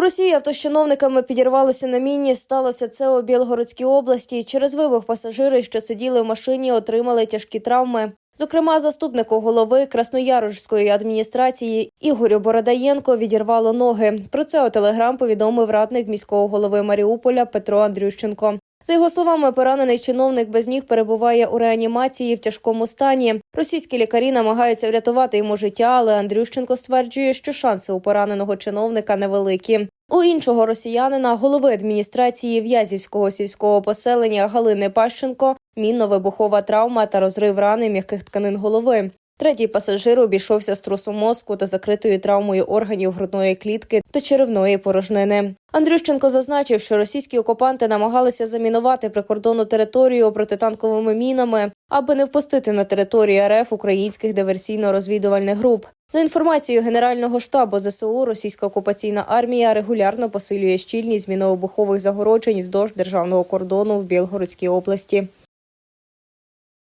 Росії авто підірвалося на міні. Сталося це у Білгородській області. Через вибух пасажири, що сиділи в машині, отримали тяжкі травми. Зокрема, заступнику голови Красноярожської адміністрації Ігорю Бородаєнко відірвало ноги. Про це у телеграм повідомив радник міського голови Маріуполя Петро Андрющенко. За його словами, поранений чиновник без ніг перебуває у реанімації в тяжкому стані. Російські лікарі намагаються врятувати йому життя, але Андрющенко стверджує, що шанси у пораненого чиновника невеликі. У іншого росіянина, голови адміністрації В'язівського сільського поселення Галини Пащенко, мінно-вибухова травма та розрив рани м'яких тканин голови. Третій пасажир обійшовся струсом мозку та закритою травмою органів грудної клітки та черевної порожнини. Андрющенко зазначив, що російські окупанти намагалися замінувати прикордонну територію протитанковими мінами, аби не впустити на територію РФ українських диверсійно-розвідувальних груп. За інформацією Генерального штабу ЗСУ, російська окупаційна армія регулярно посилює щільність мінообухових загороджень вздовж державного кордону в Білгородській області.